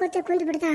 கூத்து கூந்து விடுதா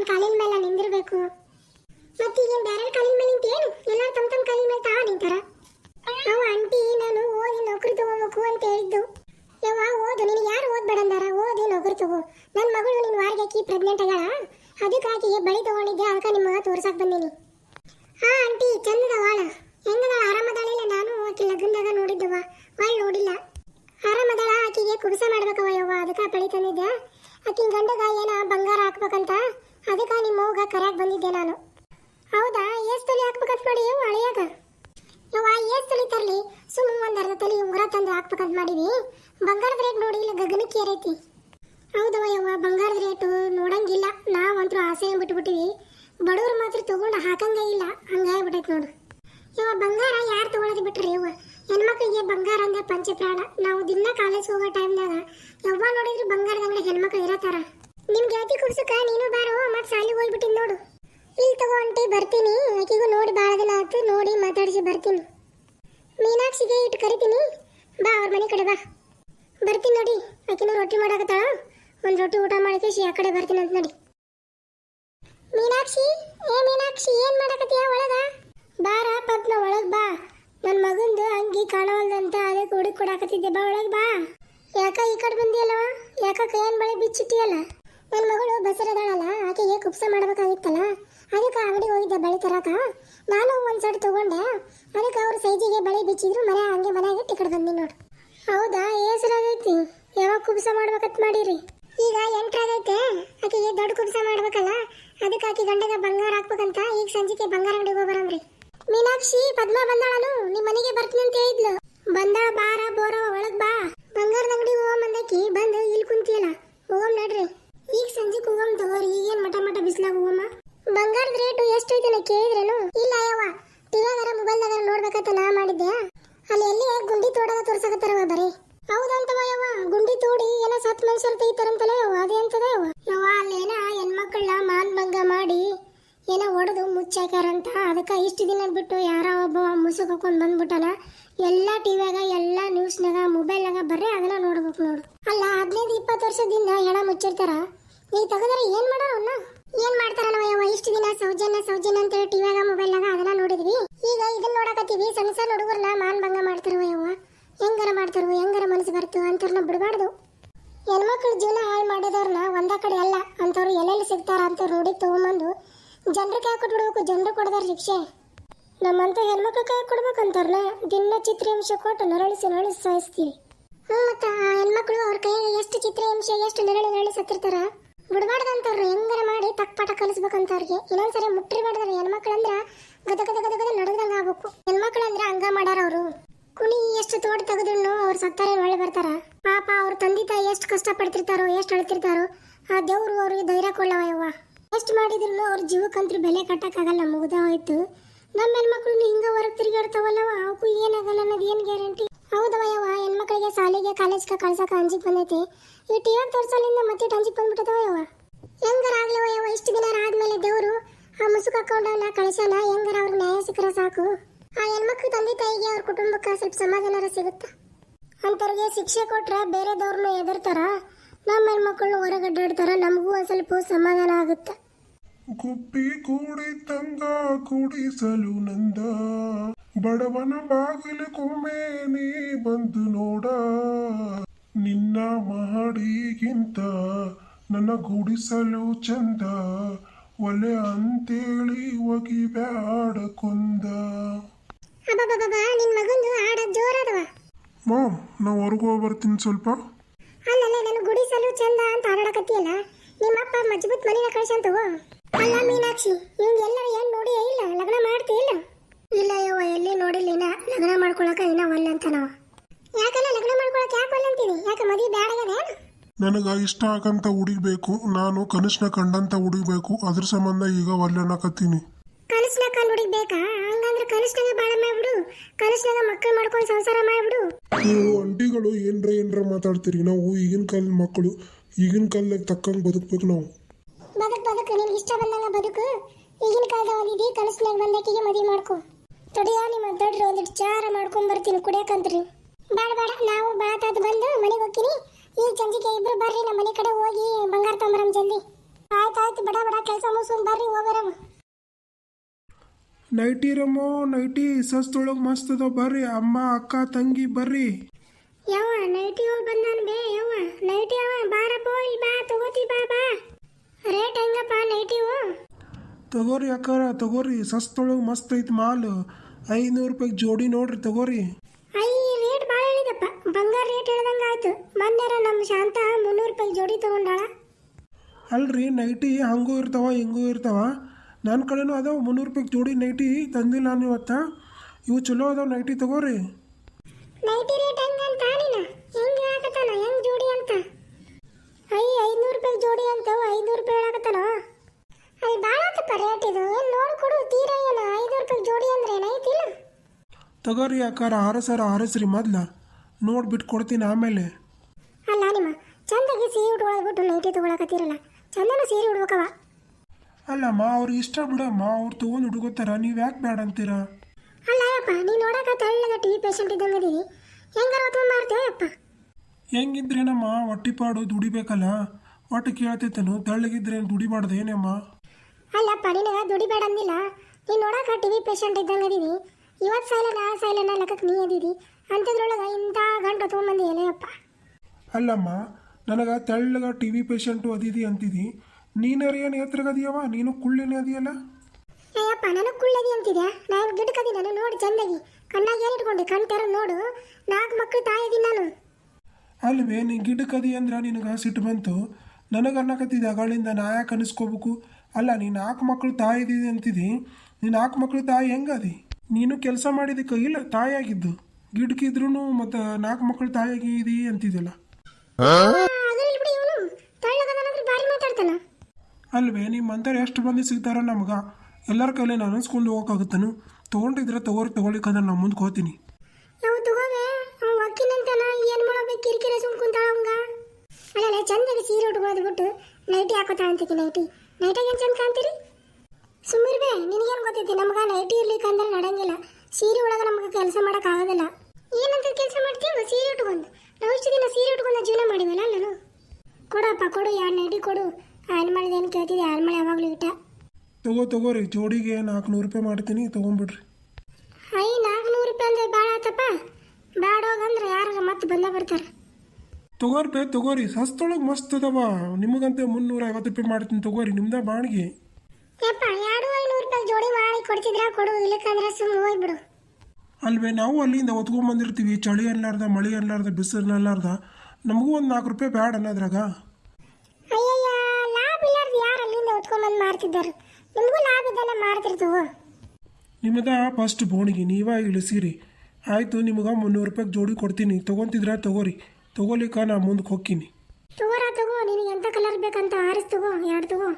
ನನ್ನ ಕಾಲಿನ ಮೇಲೆ ನಿಂದಿರಬೇಕು. ಮತ್ತೆ ಮತ್ತೀಗೇನ್ ಬೇರೆ ಕಾಲಿನ ಮೇಲೆ ನಿಂತೇನು ಎಲ್ಲರೂ ತಮ್ಮ ತಮ್ಮ ಕಾಲಿನ ಮೇಲೆ ತಾ ನಿಂತಾರ? ಅವ ಆಂಟಿ ನಾನು ಓದಿ ನೌಕರಿ ತಗೋಬೇಕು ಅಂತ ಹೇಳಿದ್ದು ಯವ್ವ, ಓದು. ನಿನಗೆ ಯಾರು ಓದ್ಬೇಡ ಅಂದಾರ? ಓದಿ ನೌಕರಿ ತಗೋ. ನನ್ನ ಮಗಳು ನಿನ್ನ ವಾರಿಗೆ ಆಕಿ ಪ್ರೆಗ್ನೆಂಟ್ ಆಗ್ಯಾಳ. ಅದಕ್ಕೆ ಆಕೆಗೆ ಬಳಿ ತಗೊಂಡಿದ್ದೆ, ಅದಕ್ಕೆ ನಿಮ್ಮ ಮಗ ತೋರ್ಸಕ್ ಬಂದೀನಿ. ಹಾ ಆಂಟಿ, ಚಂದದ ವಾಳ. ಹೆಂಗದಾಳ ಆರಾಮದಾಳಿಲ್ಲ ನಾನು ಆಕೆ ಲಗ್ನದಾಗ ನೋಡಿದ್ದವ ವಾಳ್ ನೋಡಿಲ್ಲ. ಆರಾಮದಾಳ? ಆಕಿಗೆ ಕುಡಿಸ ಮಾಡ್ಬೇಕವ ಯವ್ವ. ಅದಕ್ಕೆ ಬಳಿ ತಂದಿದ್ದೆ. ಆಕಿ ಗಂಡಗ ಏನ ಬಂಗಾರ ಹಾಕ್ಬೇಕಂತ? ಅದಕ್ಕೆ ನಿಮ್ಮ ಮಗ ಕರೆಕ್ಟ್ ಬಂದಿದ್ದೆ ನಾನು. ಹೌದಾ? ಎಸ್ ತಲೆ ಹಾಕ್ಬೇಕಂತ ಮಾಡಿ ಅಳಿಯಾಗ ಹಳೆಯಾಗ? ಯವ್ವ ಎಸ್ ತಲಿ ತರ್ಲಿ. ಸುಮ್ಮ ಒಂದ್ ಅರ್ಧ ತಲೆ ಉಂಗುರ ತಂದು ಹಾಕ್ಬೇಕಂತ ಮಾಡೀವಿ ಬಂಗಾರದ ರೇಟ್ ನೋಡಿ, ಇಲ್ಲ ಗಗನಕ್ಕೆ ಏರೈತಿ ಹೌದವ ಯವ್ವ, ಬಂಗಾರದ ರೇಟು ನೋಡಂಗಿಲ್ಲ. ನಾವಂತೂ ಆಸೆ ಬಿಟ್ಬಿಟ್ಟಿವಿ ಬಡವರು ಮಾತ್ರ ತಗೊಂಡು ಹಾಕಂಗೇ ಇಲ್ಲ. ಹಂಗಾಗ್ಬಿಟ್ಟೈತೆ ನೋಡು. ಯವ್ವ, ಬಂಗಾರ ಯಾರು ತಗೊಳ್ಳೋದು ಬಿಟ್ರಿ ಯವ್ವ? ಹೆಣ್ಮಕ್ಳಿಗೆ ಬಂಗಾರ ಅಂದ್ರೆ ಪಂಚಪ್ರಾಣ. ನಾವು ದಿನ ಕಾಲೇಜ್ ಹೋಗೋ ಟೈಮ್ನಾಗ ಯವ್ವ ನೋಡಿದ್ರು ಬಂಗಾರದ ಅಂಗಡಿ ಹೆಣ್ಮಕ್ಳು ಇರತ್ತಾರ. ನಿಮ್ ಗೆಳತಿ ಕುಡ್ಸಕ್ಕ ನೀನು ಬಾರೋ, ಮತ್ತೆ ಸಾಲಿಗೆ ಹೋಗ್ಬಿಟ್ಟಿದ್ ನೋಡು. ಇಲ್ಲಿ ತಗೋ ಬರ್ತೀನಿ. ಆಕಿಗೂ ನೋಡಿ ಭಾಳ ದಿನ ಆಯ್ತು ನೋಡಿ ಮಾತಾಡಿಸಿ ಬರ್ತೀನಿ. ಮೀನಾಕ್ಷಿಗೆ ಇಟ್ಟು ಕರಿತೀನಿ. ಬಾ ಅವ್ರ ಮನೆ ಕಡೆ ಬಾ. ಬರ್ತೀನಿ ನೋಡಿ. ಆಕಿನೂ ರೊಟ್ಟಿ ಮಾಡಾಕತ್ತಾಳ. ಒಂದು ರೊಟ್ಟಿ ಊಟ ಮಾಡಿಕೇಶಿ, ಆ ಕಡೆ ಬರ್ತೀನಿ ಅಂತ ನೋಡಿ. ಮೀನಾಕ್ಷಿ, ಏ ಮೀನಾಕ್ಷಿ, ಏನ್ ಮಾಡಾಕತ್ತೀಯ ಒಳಗ? ಬಾರ ಪದ್ಮ ಒಳಗೆ ಬಾ. ನನ್ನ ಮಗಂದು ಅಂಗಿ ಕಾಣವಲ್ದಂತ ಅದಕ್ಕೆ ಹುಡುಕ್ ಕೊಡಾಕತ್ತಿದ್ದೆ. ಬಾ ಒಳಗೆ ಬಾ. ಯಾಕ ಈ ಕಡೆ ಬಂದಿಯಲ್ಲವ? ಯಾಕ ಕೈಯನ್ ಬಳೆ ಬಿಚ್ಚಿಟ್ಟಿಯಲ್ಲ? ನನ್ನ ಮಗಳು ಬಸರದಾಳಲ್ಲ, ಆಕೆಗೆ ಕುಪ್ಸ ಮಾಡ್ಬೇಕಾಗಿತ್ತಲ್ಲ, ಅದಕ್ಕೆ ಅಂಗಡಿ ಹೋಗಿದ್ದೆ ಬಳಿ ತರಕ. ನಾನು ಒಂದ್ ತಗೊಂಡೆ, ಅದಕ್ಕೆ ಅವ್ರ ಸೈಜಿಗೆ ಬಳಿ ಬಿಚ್ಚಿದ್ರು, ಮನೆ ಹಂಗೆ ಮನೆಗೆ ಟಿಕೆಟ್ ಬಂದಿ ನೋಡು. ಹೌದಾ ಹೆಸರಾಗೈತಿ ಯಾವಾಗ ಕುಪ್ಸ ಮಾಡ್ಬೇಕಂತ ಮಾಡಿರಿ? ಈಗ ಎಂಟ್ರಾಗೈತೆ ಆಕೆಗೆ ದೊಡ್ಡ ಕುಪ್ಸ ಮಾಡ್ಬೇಕಲ್ಲ, ಅದಕ್ಕೆ ಆಕೆ ಗಂಡಗ ಬಂಗಾರ ಹಾಕ್ಬೇಕಂತ ಈಗ ಸಂಜೆಗೆ ಬಂಗಾರ ಅಂಗಡಿಗೆ ಹೋಗ್ಬರಂಬ್ರಿ ಮೀನಾಕ್ಷಿ, ಪದ್ಮ ಬಂದಾಳನು ನಿಮ್ಮ ಮನೆಗೆ ಬರ್ತೀನಿ ಅಂತ ಹೇಳಿದ್ಲು. ಬಂದಾಳ ಬಾರ ಬೋರವ ಒಳಗ್ ಬಾ. ಬಂಗಾರದ ಅಂಗಡಿ ಹೋಗಮ್ ಅಂದಕಿ ಬಂದು ಇಲ್ಲಿ ಕುಂತಿಯಲ್ಲ, ಹೋಗಮ್ ನಡ್ರಿ ಈಗ ಸಂಜೆಗೆ ಹೋಗಮ್ ತಗೋರಿ ಈಗೇನ್ ಮಟ ಮಟ ಬಿಸ್ಲಾಗ ಹೋಗಮ್ಮ ಬಂಗಾರದ ರೇಟು ಎಷ್ಟೈತೆ ನಾ ಕೇಳಿದ್ರೇನು ಇಲ್ಲ ಯವ್ವ ಟಿವಿಯಾಗಾರ ಮೊಬೈಲ್ನಾಗಾರ ನೋಡ್ಬೇಕಂತ ನಾ ಮಾಡಿದ್ದೆ ಅಲ್ಲಿ ಎಲ್ಲಿ ಗುಂಡಿ ತೋಡದ ತೋರ್ಸಕತ್ತಾರವ ಬರೀ ಹೌದಂತವ ಯವ್ವ ಗುಂಡಿ ತೋಡಿ ಏನೋ ಸತ್ ಮನುಷ್ಯರು ತೆಗಿತಾರಂತಲ್ಲ ಯವ್ವ ಅದೇ ಅಂತದ ಯವ್ವ ಯವ್ವ ಅಲ್ಲೇನ ಹೆಣ್ಮಕ್ಳನ್ನ ಮಾನ್ ಭಂಗ ಮಾಡಿ ಏನೋ ಒಡೆದು ಮುಚ್ಚಾಕ್ಯಾರಂತ ಅದಕ್ಕೆ ಇಷ್ಟು ದಿನ ಬಿಟ್ಟು ಯಾರೋ ಒಬ್ಬ ಮುಸುಕ್ ಹಾಕೊಂಡ್ ಬಂದ್ಬಿಟ್ಟನ ಎಲ್ಲ ಟಿವಿಯಾಗ, ಎಲ್ಲ ನ್ಯೂಸ್ನಾಗ, ಮೊಬೈಲ್ನಾಗ ಬರೀ ಅದನ್ನ ನೋಡ್ಬೇಕು ನೋಡು. ಅಲ್ಲ, ಹದಿನೈದು, ಇಪ್ಪತ್ತು ವರ್ಷದಿಂದ ಹೆಣ ಮುಚ್ಚಿರ್ತಾರ. ನೀ ತೆಗೆದ್ರೆ ಏನ್ ಮಾಡೋಣ ಅವ್ನ? ಏನ್ ಮಾಡ್ತಾರ ಇಷ್ಟು ದಿನ ಸೌಜನ್ಯ ಸೌಜನ್ಯ ಅಂತೇಳಿ ಟಿವಿಯಾಗ, ಮೊಬೈಲ್ನಾಗ ಅದನ್ನ ನೋಡಿದ್ವಿ. ಈಗ ಇದನ್ನ ನೋಡಕತ್ತೀವಿ. ಸಣ್ಣ ಸಣ್ಣ ಹುಡುಗರನ್ನ ಮಾನ್ ಭಂಗ ಮಾಡ್ತಾರವ ಯವ್ವ. ಹೆಂಗಾರ ಮಾಡ್ತಾರೋ ಹೆಂಗಾರ ಮನಸ್ಸು ಬರ್ತು ಅಂತವ್ರನ್ನ ಬಿಡಬಾರ್ದು. ಹೆಣ್ಮಕ್ಳು ಜೀವನ ಹಾಳು ಮಾಡಿದವ್ರನ್ನ ಒಂದ ಕಡೆ ಅಲ್ಲ, ಅಂತವ್ರು ಎಲ್ಲೆಲ್ಲಿ ಸಿಗ್ತಾರ ಅಂತ ನೋಡಿ ತಗೊಂಬಂದು, ಜನರಿಗೆ ಕೈ ಕೊಟ್ಬಿಡ್ಬೇಕು ಜನರು ಕೊಡದಾರ ಶಿಕ್ಷೆ. ನಮ್ಮಂತ ಹೆಣ್ಮಕ್ಳು ಕೈ ಕೊಡ್ಬೇಕಂತಾರಲ್ಲ, ದಿನ ಚಿತ್ರಹಿಂಸೆ ಕೊಟ್ಟು ನರಳಿಸಿ ನರಳಿಸಿ ಸಾಯಿಸ್ತೀವಿ ಹ್ಞೂ ಮತ್ತ ಆ ಹೆಣ್ಮಕ್ಳು ಅವ್ರ ಕೈಯಾಗ ಎಷ್ಟು ಚಿತ್ರಹಿಂಸೆ ಎಷ್ಟು ನರಳಿ ನರಳಿ ಸತ್ತಿರ್ತಾರ? ಬಿಡಬಾರ್ದಂತವ್ರು ಹೆಂಗಾರ ಮಾಡಿ ತಕ್ಪಾಠ ಕಲಿಸ್ಬೇಕಂತ ಅವ್ರಿಗೆ ಇನ್ನೊಂದ್ಸರಿ ಮುಟ್ಟಿರ್ಬಾರ್ದಾರ ಹೆಣ್ಮಕ್ಳಂದ್ರ ಗದ ಗದ ಗದ ಗದ ನಡೆದಂಗ ಆಗ್ಬೇಕು. ಹೆಣ್ಮಕ್ಳಂದ್ರ ಹಂಗ ಮಾಡಾರ ಅವರು. ಕುಣಿ ಎಷ್ಟು ತೋಟ ತೆಗೆದ್ರು ಅವ್ರು ಸತ್ತಾರೆ ಒಳ್ಳೆ ಬರ್ತಾರ. ಪಾಪ ಅವ್ರ ತಂದೆ ತಾಯಿ ಎಷ್ಟು ಕಷ್ಟ ಪಡ್ತಿರ್ತಾರೋ ಎಷ್ಟು ಅಳ್ತಿರ್ತಾರೋ, ಆ ದೇವ್ರು ಅವ್ರಿಗೆ ಧೈರ್ಯ ಯವ್ವ. ಎಷ್ಟು ಮಾಡಿದ್ರು ಅವ್ರ ಜೀವಕ್ಕಂತ್ರ ಬೆಲೆ ಕಟ್ಟಕ್ಕಾಗಲ್ಲ, ಮುಗ್ದ ಹೋಯ್ತು. ನಮ್ಮ ಹೆಣ್ಮಕ್ಳು ಹಿಂಗ ಹೊರಗೆ ತಿರುಗಾಡ್ತಾವಲ್ಲವ, ಅವಕ್ಕೂ ಏನಾಗಲ್ಲ ಅನ್ನೋದು ಏನು ಗ್ಯಾರಂಟಿ ಹೌದವ ಯಾವ ಹೆಣ್ಮಕ್ಳಿಗೆ ಶಾಲೆಗೆ ಕಾಲೇಜ್ಗೆ ಕಳ್ಸಕ್ಕೆ ಅಂಜಿಕ್ ಬಂದೈತಿ. ಈ ಟಿವಿ ತೋರ್ಸಲಿಂದ ಮತ್ತೆ ಅಂಜಿಕ್ ಬಂದ್ಬಿಟ್ಟದವ ಯಾವ ಹೆಂಗಾರ ಆಗ್ಲವ ಯಾವ ಇಷ್ಟು ದಿನ ಆದ್ಮೇಲೆ ದೇವರು ಆ ಮುಸುಕ್ ಅಕೌಂಟನ್ನ ಕಳಿಸೋಣ ಹೆಂಗಾರ ಅವ್ರಿಗೆ ನ್ಯಾಯ ಸಿಕ್ಕರ ಸಾಕು? ಆ ಹೆಣ್ಮಕ್ಳು ತಂದೆ ತಾಯಿಗೆ ಅವ್ರ ಕುಟುಂಬಕ್ಕೆ ಸ್ವಲ್ಪ ಸಮಾಧಾನ ಸಿಗುತ್ತ? ಅಂತವ್ರಿಗೆ ಶಿಕ್ಷೆ ಕೊಟ್ರೆ ಬೇರೆದವ್ರನ್ನ ಎದುರ್ತಾರ ನಮ್ಮ ಹೆಣ್ಮಕ್ಳು ಹೊರಗಡ್ಡಾಡ್ತಾರ ನಮಗೂ ಒಂದು ಸ್ವಲ್ಪ ಸಮಾಧಾನ ಆಗುತ್ತೆ? ಗುಬ್ಬಿ ಕೂಡಿ ತಂಗ ಕುಡಿಸಲು ನಂದ. ಬಡವನ ಬಾಗಿಲು ಕೊಮ್ಮೆ ನೀ ಬಂದು ನೋಡ. ನಿನ್ನ ಮಹಡಿಗಿಂತ ನನ್ನ ಗುಡಿಸಲು ಚಂದ. ಒಲೆ ಅಂತೇಳಿ ಒಗಿಬ್ಯಾಡ ಕೊಂದ. ನಿನ್ ಮಗಂದು ಜೋರದವ. ಮಾಮ್ ನಾ ಹೊರಗೆ ಬರ್ತೀನಿ ಸ್ವಲ್ಪ. ಅಲ್ಲಲ್ಲ ನನ್ನ ಗುಡಿಸಲು ಚಂದ ಅಂತ ಹಾಡಾಡಕತ್ತಿಯಲ್ಲ. ನಿಮ್ಮಪ್ಪ ಮಜಬೂತ್ ಮನಿನ ಕಳ್ಸಂತವು ಅಲ್ಲ ಮೀನಾಕ್ಷಿ ಇವ್ನ್ ಎಲ್ಲರ ಏನ್ ನೋಡಿ ಇಲ್ಲ? ಲಗ್ನ ಮಾಡ್ತಿ ಇಲ್ಲ? ಇಲ್ಲ ಯವ್ವ ಎಲ್ಲಿ ನೋಡಿ ನೋಡಿಲ್ಲ ಇನ್ನ. ಲಗ್ನ ಮಾಡ್ಕೊಳಕ ಇನ್ನ ಒಲ್ಲೆ ಅಂತ ನಾವು ಯಾಕಲ್ಲ ಲಗ್ನ ಮಾಡ್ಕೊಳಕ್ ಯಾಕೆ ಒಲ್ಲ ಅಂತೀನಿ? ಯಾಕೆ ಮದುವೆ ಬ್ಯಾಡಗದ ನನಗ ಇಷ್ಟ ಆಗಂತ ಹುಡಿಬೇಕು ನಾನು ಕನಸಿನ ಕಂಡಂತ ಹುಡುಗ್ಬೇಕು ಅದ್ರ ಸಂಬಂಧ ಈಗ ಒಲ್ಲೆನಕತ್ತೀನಿ ಕನಸಿನ ಕಂಡು ಹುಡುಗ್ಬೇಕಾ? ಹಂಗಂದ್ರೆ ಕನಸಿನಾಗ ಬಾಳ ಮಾಡ್ಬಿಡು ಕನಸಿನಾಗ ಮಕ್ಕಳು ಮಾಡ್ಕೊಂಡು ಸಂಸಾರ ಮಾಡ್ಬಿಡು. ನೀವು ಅಂಟಿಗಳು ಏನ್ರ ಏನ್ರ ಮಾತಾಡ್ತೀರಿ? ನಾವು ಈಗಿನ ಕಾಲದ ಮಕ್ಕಳು ಈಗಿನ ಕಾಲದಾಗ ತಕ್ಕಂಗೆ ಬದುಕ್ಬೇಕು ನಾವು. ಬದುಕು ನಿನ್ಗೆ ಇಷ್ಟ ಬಂದಂಗ ಬದುಕು. ಈಗಿನ ಕಾಲದ ಓದಿದಿ ಕನಸಿನಾಗ ಬಂದಕ್ಕಿಗೆ ಮದುವೆ ಮಾಡ್ಕೊ. ತೊಡೆಯ ನಿಮ್ಮ ದೊಡ್ಡ್ರು ಒಂದಿಟ್ಟು ಚಾರ ಮಾಡ್ಕೊಂಡ್ ಬರ್ತೀನಿ ಕುಡಿಯಕಂತ್ರಿ. ಬೇಡ ಬೇಡ ನಾವು ಬಾತಾದ ಬಂದು ಮನೆಗೆ ಹೋಗ್ತೀನಿ. ಈ ಸಂಜಿಗೆ ಇಬ್ರು ಬರ್ರಿ ನಮ್ಮ ಮನೆ ಕಡೆ ಹೋಗಿ ಬಂಗಾರ ತೊಂಬರಂ ಜಲ್ದಿ. ಆಯ್ತಾಯ್ತು ಬಡ ಬಡ ಕೆಲಸ ಮುಗಿಸ್ಕೊಂಡು ಬರ್ರಿ ಹೋಗ್ಬರಮ್ಮ ನೈಟಿ ರಮ್ಮೋ ನೈಟಿ ಸಸ್ತೊಳಗೆ ಮಸ್ತ್ ಅದ ಬರ್ರಿ ಅಮ್ಮ ಅಕ್ಕ ತಂಗಿ ಬರ್ರಿ. ಯವ್ವ ನೈಟಿ ಹೋಗಿ ಬಂದಾನ ಬೇ ಯವ್ವ. ನೈಟಿ ಅವ ಬಾರಪ್ಪ ಇಲ್ಲಿ ಬಾ ತಗೋತಿ ಬಾ ಬಾ. ರೇಟ್ ಹೆಂಗಪ್ಪ ನೈಟಿವು ತಗೋರಿ ಅಕ್ಕಾರ ತಗೋರಿ. ಸಸ್ತೊಳಗೆ ಮಸ್ತ್ ಐತಿ ಮಾಲ್. ಐನೂರು ರೂಪಾಯಿ ಜೋಡಿ ನೋಡ್ರಿ ತಗೋರಿ. ಐ ರೇಟ್ ಭಾಳ ಹೇಳಿದಪ್ಪ. ಬಂಗಾರ ರೇಟ್ ಹೇಳ್ದಂಗೆ ಆಯ್ತು. ಮೊನ್ನೆರ ನಮ್ಮ ಶಾಂತ ಮುನ್ನೂರು ರೂಪಾಯಿ ಜೋಡಿ ತಗೊಂಡಾಳ. ಅಲ್ರಿ ನೈಟಿ ಹಂಗೂ ಇರ್ತಾವ ಹಿಂಗೂ ಇರ್ತಾವ. ನನ್ನ ಕಡೆನೂ ಅದಾವ ಮುನ್ನೂರು ರೂಪಾಯಿ ಜೋಡಿ ನೈಟಿ ತಂದಿಲ್ಲ ನಾನು ಇವತ್ತ ಇವು ಚಲೋ ಅದಾವ ನೈಟಿ ತಗೋರಿ. ನೈಟಿ ರೇಟ್ ಹೆಂಗಂತ ನೀನು? ಹೆಂಗೆ ಹೇಳಕತ್ತಾನ ಹೆಂಗೆ ಜೋಡಿ ಅಂತ? ಐ ಐನೂರು ರೂಪಾಯಿ ಜೋಡಿ ಅಂತ ಐನೂರು ರೂಪಾಯಿ ಹೇಳಕತ್ತಾನ? ಅಲ್ಲಿ ಭಾಳ ಆತಪ್ಪ ರೇಟ್ ಇದು. ಏನು ನೋಡ್ಕೊಡು ತೀರಾ ಏನು? ಐನೂರು ರೂಪಾಯಿ ಜೋಡಿ ಅಂದ್ರೆ ಏನೈತಿಲ್ಲ ತಗೋರಿ ಅಕ್ಕಾರ ಆರಸರ ಆರಸ್ರಿ ಮೊದ್ಲ. ನೋಡ್ಬಿಟ್ಟು ಕೊಡ್ತೀನಿ ಆಮೇಲೆ. ಅಲ್ಲ ನಿಮ್ಮ ಚಂದಾಗಿ ಸೀರೆ ಉಟ್ಕೊಳ್ಬಿಟ್ಟು ನೈಟಿ ತಗೊಳಕತ್ತಿರಲ್ಲ ಚಂದನ ಸೀರೆ ಉಡ್ಬೇಕವ ಅಲ್ಲಮ್ಮ ಅವ್ರಿಗೆ ಇಷ್ಟ ಬಿಡಮ್ಮ ಅವ್ರು ತಗೊಂಡು ಹುಡುಗೋತಾರ ನೀವು ಯಾಕೆ ಬೇಡ ಅಂತೀರಾ? ಅಲ್ಲ ಯಪ್ಪ ನೀ ನೋಡಕ ತೆಳ್ಳಗ ಟಿ ವಿ ಪೇಷಂಟ್ ಇದ್ದಂಗೆ ಅದೀನಿ ಹೆಂಗಾರ ಹೊತ್ಕೊಂಡ್ ಮಾಡ್ತೇವೆ ಯಪ್ಪ ಹೆಂಗಿದ್ರೇನಮ್ಮ ಹೊಟ್ಟಿಪಾಡು ದುಡಿಬೇಕಲ್ಲ? ಒಟ್ಟು ಕೇಳ್ತೈತನು ತೆಳ್ಳಗಿದ್ರೇನು ದುಡಿಬಾರ್ದು ಏನಮ್ಮ? ಅಲ್ಲಪ್ಪ ನಿನಗ ದುಡಿಬೇಡ ಅಂದಿಲ್ಲ. ನೀನು ನೋಡಕ ಟಿ ವಿ ಪೇಷಂಟ್ ಇದ್ದಂಗೆ ಅದೀನಿ ಇವತ್ತು ಸಾಲ ನಾ ಸಾಲ ನಾಲ್ಕಕ್ಕೆ ಲೆಕ್ಕಕ್ಕೆ ನೀ ಅದೀರಿ ಅಂಥದ್ರೊಳಗೆ ಇಂಥ ಗಂಟು ತೊಗೊಂಬಂದಿ ಎಲೆಯಪ್ಪ ಅಲ್ಲಮ್ಮ ನನಗೆ ತೆಳ್ಳಗ ಟಿ ವಿ ಪೇಷಂಟು ಅದಿದಿ ಅಂತಿದಿ. ನೀನಾರು ಏನು ಎತ್ತರಗದಿಯವ ನೀನು ಕುಳ್ಳಿನೇ ಅದಿಯಲ್ಲ? ಅಯ್ಯಪ್ಪ ನನಗೆ ಕುಳ್ಳದಿ ಅಂತಿದ್ಯಾ? ನಾನು ಗಿಡಕದಿ ನಾನು ನೋಡಿ ಚಂದಾಗಿ. ಕಣ್ಣಾಗಿ ಏನು ಇಟ್ಕೊಂಡೆ? ಕಣ್ ತೆರ ನೋಡು. ನಾಲ್ಕು ಮಕ್ಕಳು ತಾಯಿದೀನಿ ನಾನು. ಅಲ್ವೇ ನೀ ಗಿಡಕದಿ ಅಂದ್ರೆ ನಿನಗೆ ಸಿಟ್ಟು ಬಂತು. ನನಗೆ ಅನ್ನಕತ್ತಿದ್ದೆ ಅಗಳಿಂದ ನಾ ಯಾಕೆ ಅನಿಸ್ಕೋಬೇಕು? ಅಲ್ಲ, ನೀನು ನಾಲ್ಕು ಮಕ್ಕಳು ತಾಯಿ ಇದ್ದೀವಿ ಅಂತಿದಿ. ನೀನು ನಾಲ್ಕು ಮಕ್ಕಳು ತಾಯಿ ಹೆಂಗದಿ ನೀನು ಕೆಲಸ ಮಾಡಿದಕ್ಕೆ ಇಲ್ಲ ತಾಯಿಯಾಗಿದ್ದು ಗಿಡಕ್ಕಿದ್ರು ಮತ್ತು ನಾಲ್ಕು ಮಕ್ಕಳು ತಾಯಿಯಾಗಿದಿ ಅಂತಿದ್ದಿಲ್ಲ ಅಲ್ವೇ ನಿಮ್ಮಂತಾರೆ ಎಷ್ಟು ಮಂದಿ ಸಿಗ್ತಾರ ನಮ್ಗೆ? ಎಲ್ಲರ ಕೈಲಿ ನಾನು ಅನಿಸ್ಕೊಂಡು ಹೋಗೋಕ್ಕಾಗುತ್ತನು ತೊಗೊಂಡಿದ್ರೆ ತಗೋರಿ ತಗೊಳಿಕ್ಕಂದ್ರೆ ನಾನು ಮುಂದೆ ಹೋಗ್ತೀನಿ. ಚಂದಾಗಿ ಸೀರೆ ಉಟ್ಕೊಳ್ಳೋದು ಬಿಟ್ಟು ನೈಟಿ ಹಾಕೋತಾ ಅಂತೀನಿ ನೈಟಿ ನೈಟಾಗ ಏನು ಚಂದ ಕಾಣ್ತೀರಿ? ಸುಮ್ಮಿರ್ಬೇ ನಿನಗೇನು ಗೊತ್ತೈತಿ ನಮ್ಗೆ ನೈಟಿ ಇರ್ಲಿಕ್ಕೆ ಅಂದ್ರೆ ನಡಂಗಿಲ್ಲ ಸೀರೆ ಒಳಗೆ ನಮ್ಗೆ ಕೆಲಸ ಮಾಡೋಕ್ಕಾಗೋದಿಲ್ಲ ಏನಂತ ಕೆಲಸ ಮಾಡ್ತೀವಿ ಸೀರೆ ಉಟ್ಕೊಂಡು ನಾವು ಇಷ್ಟು ದಿನ ಸೀರೆ ಉಟ್ಕೊಂಡು ಜೀವನ ಮಾಡಿವಲ್ಲ ನಾನು ಕೊಡಪ್ಪ ಕೊಡು ಯಾರು ನೈಟಿ ಕೊಡು. ಆಯ್ನ ಮಾಡಿದ ಏನು ಕೇಳ್ತಿದ್ದೆ? ಆಯ್ನ ಮಾಡಿ ಯಾವಾಗಲೂ ಇಟ್ಟ. ತಗೋ ತಗೋರಿ ಜೋಡಿಗೆ ನಾಲ್ಕುನೂರು ರೂಪಾಯಿ ಮಾಡ್ತೀನಿ ತೊಗೊಂಬಿಡ್ರಿ. ಐ ನಾಲ್ಕುನೂರು ರೂಪಾಯಿ ಅಂದ್ರೆ ಭಾಳ ಆತಪ್ಪ. ಬ್ಯಾಡ ಹೋಗಂದ್ರೆ ಯಾರು ಮತ್ತೆ ಬಂದ ಬರ್ತಾರೆ. ತಗೋರಿ ಬೇ ತಗೋರಿ. ಸಸ್ತೊಳಗೆ ಮಸ್ತ್ ಅದಾವ. ನಿಮಗಂತ ಮುನ್ನೂರ ಐವತ್ತು ರೂಪಾಯಿ ಮಾಡ್ತೀನಿ ತಗೋರಿ. ನಿಮ್ದ ಬಾಣಿಗೆ. ಯಪ್ಪ ಎರಡು ಐನೂರು ರೂಪಾಯಿ ಜೋಡಿ ಮಾಡಿ ಕೊಡ್ತಿದ್ರ ಕೊಡು. ಇಲ್ಲಕ್ಕಂದ್ರೆ ಸುಮ್ಮನೆ ಹೋಗ್ಬಿಡು. ಅಲ್ವೇ ನಾವು ಅಲ್ಲಿಂದ ಹೊತ್ಕೊಂಬಂದಿರ್ತೀವಿ ಚಳಿ ಅನ್ಲಾರ್ದ ಮಳೆ ಅನ್ಲಾರ್ದ ಬಿಸಿಲು ಅನ್ಲಾರ್ದ. ನಮಗೂ ಒಂದು ನಾಲ್ಕು ರೂಪಾಯಿ ಬ್ಯಾಡ ಅನ್ನೋದ್ರಾಗ. ಅಯ್ಯಯ್ಯ ಲಾಭ ಇಲ್ಲಾರ್ದು ಯಾರು ಅಲ್ಲಿಂದ ಹೊತ್ಕೊಂಬಂದು ಮಾರ್ತಿದ್ದಾರೆ? ನಿಮಗೂ ಲಾಭ ಇದೆಲ್ಲ ಮಾರ್ತಿರ್ತವು ನಿಮ್ಮದ ಫಸ್ಟ್ ಬೋಣಿಗೆ. ನೀವ ಇಳಿಸಿರಿ. ಆಯಿತು ನಿಮಗೆ ಮುನ್ನೂರು ರೂಪಾಯಿ ಜೋಡಿ ಕೊಡ್ತೀನಿ. ತಗೊಂತಿದ್ರ ತಗೋರಿ. ತಗೋಲಿಕ್ಕ ನಾ ಮುಂದಕ್ಕೆ ಹೋಗ್ತೀನಿ ತಗೋರ ತಗೋ ನಿನಗೆ ಎಂಥ ಕಲರ್ ಬೇಕಂತ ಆರಿಸ್ ತಗೋ ಎರಡು ತಗೋ.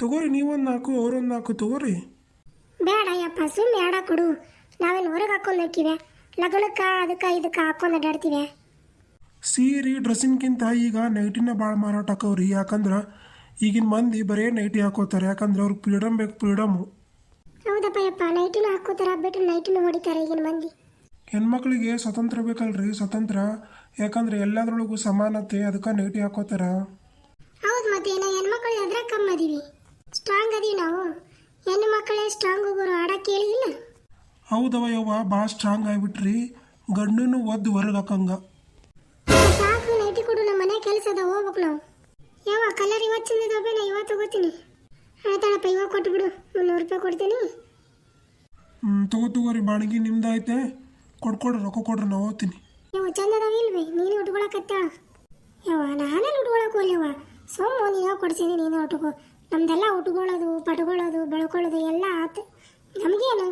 ತಗೋರಿ ನೀವೊಂದು ನಾಲ್ಕು ಅವ್ರೊಂದು ನಾಲ್ಕು ತಗೋರಿ. ಬೇಡ ಯಪ್ಪ ಸುಮ್ಮನೆ ಎರಡ ಕೊಡು. ನಾವೇನು ಹೊರಗೆ ಹಾಕೊಂಡು ಹಾಕಿವೆ ಲಗ್ನಕ್ಕೆ ಅದಕ್ಕೆ ಇದಕ್ಕೆ ಹಾಕೊಂಡು ಅಡ್ಡಾಡ್ತೀವಿ ಸೀರೆ ಡ್ರೆಸ್ಸಿನ್ಕಿಂತ ಈಗ ನೈಟಿನ ಭಾಳ ಮಾರಾಟ ಆಕವ್ರಿ. ಯಾಕಂದ್ರೆ ಈಗಿನ ಮಂದಿ ಬರೇ ನೈಟಿ ಹಾಕೋತಾರೆ. ಯಾಕಂದ್ರೆ ಅವ್ರಿಗೆ ಫ್ರೀಡಮ್ ಬೇಕು ಫ್ರೀಡಮು ಹೌದಪ್ಪ ಯಪ್ಪ ನೈಟಿನ ಹಾಕೋತಾರ ಬಿಟ್ಟು ನೈಟಿನ ಹೊಡಿತಾರೆ ಈಗಿನ ಮಂದಿ. ಹೆಣ್ಮಕ್ಳಿಗೆ ಸ್ವತಂತ್ರ ಬೇಕಲ್ರಿ. ಸ್ವತಂತ್ರ ಯಾಕಂದ್ರೆ ಎಲ್ಲದ್ರೊಳಗೂ ಸಮಾನತೆ ಅದಕ್ಕೆ ನೈಟಿ ಹಾಕೋತಾರ. ಹೌದು ಮತ್ತೆ ನಾವು ಹೆಣ್ಮಕ್ಳು ಎದ್ರ ಕಮ್ಮ ಅದೀವಿ ಸ್ಟ್ರಾಂಗ್ ಅದೀವಿ ನಾವು. ಹೆಣ್ಣು ಮಕ್ಕಳೇ ಸ್ಟ್ರಾಂಗ್ ಹೋಗೋರು ಆಡಕ್ಕೆ ಕೇಳಿಲ್ಲ. ಹೌದವ ಯವ್ವ ಭಾಳ ಸ್ಟ್ರಾಂಗ್ ಆಗಿಬಿಟ್ರಿ. ಗಂಡನು ಒದ್ದು ಹೊರಗೆ ಹಾಕಂಗ. ಸಾಕು ನೈಟಿ ಕೊಡು ನಮ್ಮ ಮನೆ ಕೆಲಸ ಅದ ಹೋಗ್ಬೇಕು ನಾವು. ಯಾವ ಕಲರ್ ಇವತ್ತು ಚಂದ ನಾ ಇವತ್ತು ತಗೋತೀನಿ. ಹೇಳ್ತಾಳಪ್ಪ ಇವಾಗ ಕೊಟ್ಬಿಡು. ಮುನ್ನೂರು ರೂಪಾಯಿ ಕೊಡ್ತೀನಿ. ಹ್ಞೂ ತಗೋ ತಗೋರಿ ಬಾಣಿಗೆ ನಿಮ್ದು ಐತೆ ಕೊಡ್ಕೊಡ್ರಿ ರೊಕ್ಕ ಕೊಡ್ರಿ ನಾವು ಹೋಗ್ತೀನಿ. ಇವ ಚಂದ ಅದಾವ ಇಲ್ವಿ? ನೀನು ಉಟ್ಕೊಳಕತ್ತಾಳ ಯವ್ವ ನಾನೇನು ಉಟ್ಕೊಳಕ್ ಹೋಗ್ಯವ ಸೋಮು ನೀನು ಕೊಡ್ಸಿದಿ? ನೀನು ಉಟ್ಕೊ. ನಮ್ದೆಲ್ಲ ಉಟ್ಕೊಳ್ಳೋದು ಪಟ್ಕೊಳ್ಳೋದು ಬೆಳ್ಕೊಳ್ಳೋದು ಎಲ್ಲ ಆತು. ನಮಗೇನು?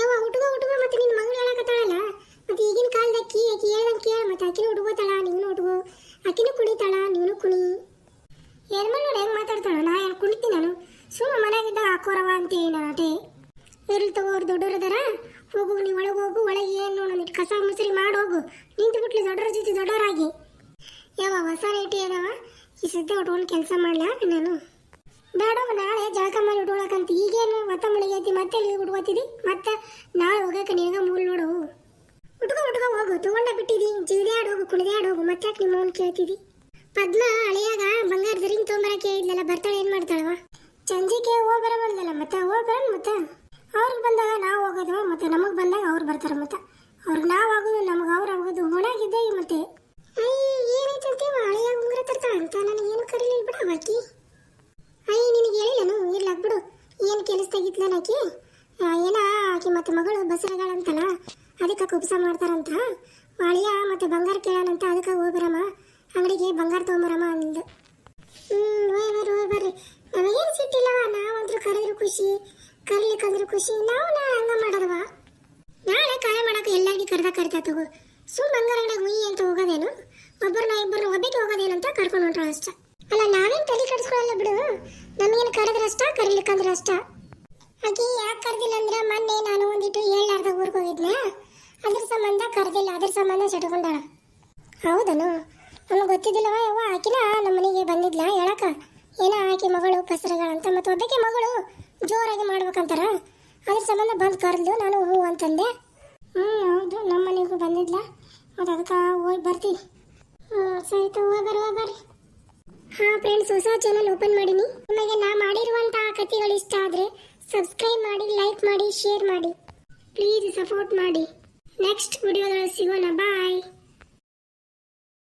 ಯವ್ವ, ಉಟ್ಕೋ ಉಟ್ಕೋ ಮತ್ತೆ ನಿನ್ನ ಮಗಳು ಹೇಳಕತ್ತಾಳಲ್ಲ? ಮತ್ತೆ ಈಗಿನ ಕಾಲದ ಕೀ ಆಕಿ ಹೇಳ್ದಂಗೆ ಕೇಳ. ಮತ್ತೆ ಆಕಿನೂ ಉಟ್ಕೋತಾಳ, ನೀನು ಉಟ್ಕೋ. ಆಕಿನೂ ಕುಣಿತಾಳ, ನೀನು ಕುಣಿ. ಕೆಲಸ ಮಾಡ್ಲಾ ನಾನು? ಬೇಡ ನಾಳೆ ಜಳಕ ಮಾಡಿ ಉಟ್ಕೊಳಕಂತ. ಈಗೇನು ಒತ್ತ ಮಳಿಗೆ ಐತಿ, ಮತ್ತೆ ಎಲ್ಲಿ ಉಟ್ಕೋತಿದಿ? ಮತ್ತೆ ನಾಳೆ ಹೋಗಕ್ಕೆ ನಿನಗ ಮೂಲ್ ನೋಡು. ಉಟ್ಕೊ ಉಟ್ಕೊ, ಹೋಗು. ತಗೊಂಡ ಬಿಟ್ಟಿದಿ. ಜಿಗಿದ್ಯಾಡ್ ಹೋಗು, ಕುಣಿದ್ಯಾಡ್ ಹೋಗು. ಮತ್ತೆ ನಿಮ್ಮ ಕೇಳ್ತಿದಿ? ಪದ್ಮ ಹಳೆಯಾಗ ಬಂಗಾರದ ರಿಂಗ್ ತೊಗೊಂಬರಕ್ಕೆ ಇದ್ಲಲ್ಲ ಬರ್ತಾಳೆ ಏನು ಮಾಡ್ತಾಳವ? ಸಂಜೆಗೆ ಹೋಗಿ ಬರ ಬಂದಲ್ಲ ಮತ್ತೆ? ಹೋಗ್ ಬರೋಣ ಮತ್ತೆ? ಅವ್ರಿಗೆ ಬಂದಾಗ ನಾವು ಹೋಗೋದು, ಮತ್ತೆ ನಮಗೆ ಬಂದಾಗ ಅವ್ರು ಬರ್ತಾರೆ ಮತ್ತೆ? ಅವ್ರಿಗೆ ನಾವು ಆಗೋದು, ನಮಗೆ ಅವ್ರು ಆಗೋದು. ಹೊಣಾಗಿದ್ದೆ ಮತ್ತೆ ಏನೈತಂತೆ ಹಳೆಯಾಗ ಉಂಗುರ ತರ್ತಾಳ ಅಂತ. ನಾನು ಏನು ಕರೀಲಿಲ್ಲ ಬಿಡ ಬಾಕಿ ಅಯ್ಯ ನಿನಗೆ ಹೇಳಿಲ್ಲನು? ಇರ್ಲಾಕ್ ಬಿಡು ಏನು ಕೆಲಸದಾಗಿದ್ಲ ಆ, ಏನ ಆಕಿ ಮತ್ತೆ ಮಗಳು ಬಸರಗಳಂತಲ್ಲ ಅದಕ್ಕೆ ಕುಬ್ಸ ಮಾಡ್ತಾರಂತ? ಅಳಿಯ ಮತ್ತೆ ಬಂಗಾರ ಕೇಳಾನಂತ ಅದಕ್ಕೆ ಹೋಗ್ಬರಮ್ಮ. ಅಂಗಡಿಗೆ ಬಂಗಾರ ತೊಗೊಂಬರಮ್ಮ ಅಂದ್ಲು. ಹ್ಮ್ ಓಯ್ ಬರ್ರಿ ಓಯ್ ಬರ್ರಿ. ನಮಗೇನು ಸಿಟ್ಟಿಲ್ಲವ? ನಾವಂದ್ರೂ ಕರೆದ್ರು ಖುಷಿ. ಕರೀಲಿಕ್ಕಂದ್ರೂ ಖುಷಿ. ನಾವು ನಾ ಹಂಗ ಮಾಡೋದವ? ನಾಳೆ ಕಾರ್ಯ ಮಾಡಕ್ಕೆ ಎಲ್ಲಾಗಿ ಕರ್ದ ಕರಿತಾ ತಗೋ. ಸುಮ್ ಬಂಗಾರ ಅಂಗಡಿಗೆ ಹುಯಿ ಅಂತ ಹೋಗೋದೇನು ಒಬ್ಬರನ್ನ ಇಬ್ಬರನ್ನ ಒಬ್ಬಕ್ಕೆ ಅಂತ ಕರ್ಕೊಂಡು ಹೊಂಟ್ರ ಅಷ್ಟ. ಅಲ್ಲ, ನಾವೇನು ತಲೆ ಕಡಿಸ್ಕೊಳ್ಳಲ್ಲ ಬಿಡು. ನಮಗೇನು ಕರೆದ್ರೆ ಅಷ್ಟ ಕರೀಲಿಕ್ಕಂದ್ರೆ ಅಷ್ಟ ಆಕೆ ಯಾಕೆ ಕರೆದಿಲ್ಲ ಅಂದ್ರೆ ಮೊನ್ನೆ ನಾನು ಒಂದಿಟ್ಟು ಏಳಾರ್ದ ಊರಿಗೆ ಹೋಗಿದ್ನ? ಅದ್ರ ಸಂಬಂಧ ಕರೆದಿಲ್ಲ, ಅದ್ರ ಸಂಬಂಧ ಚಟ್ಕೊಂಡಾಳ ಹೌದನು? ನಮಗೆ ಗೊತ್ತಿದ್ದಿಲ್ಲವ, ಯವ್ವ, ಆಕಿನ ನಮ್ಮ ಮನೆಗೆ ಬಂದಿದ್ಲ? ಹೇಳಕ್ಕ. ಏನ ಆಕೆ ಮಗಳು ಪಸರಗಳಂತ ಮತ್ತು ಒಬ್ಬಕ್ಕೆ ಮಗಳು ಜೋರಾಗಿ ಮಾಡ್ಬೇಕಂತಾರ. ಅದ್ರ ಸಂಬಂಧ ಬಂದು ಕರೆದ್ಲು ನಾನು ಹೂ ಅಂತಂದೆ. ಹ್ಞೂ ಹೌದು ನಮ್ಮ ಮನೆಗೂ ಬಂದಿದ್ಲ? ಮತ್ತು ಅದಕ್ಕೆ ಹೋಗಿ ಹ್ಞೂ ಸರಿ ಹೋಗಿ ಹೋಗಿ ಬರ್ರಿ. ಹಾ ಫ್ರೆಂಡ್ಸ್ ಹೊಸ ಚಾನಲ್ ಓಪನ್ ಮಾಡೀನಿ. ನಿಮಗೆ ನಾ ಮಾಡಿರುವಂತಹ ಕಥೆಗಳು ಇಷ್ಟ ಆದರೆ ಸಬ್ಸ್ಕ್ರೈಬ್ ಮಾಡಿ ಲೈಕ್ ಮಾಡಿ ಶೇರ್ ಮಾಡಿ. ಪ್ಲೀಸ್ ಸಪೋರ್ಟ್ ಮಾಡಿ. ನೆಕ್ಸ್ಟ್ ವಿಡಿಯೋದಲ್ಲಿ ಸಿಗೋಣ. ಬಾಯ್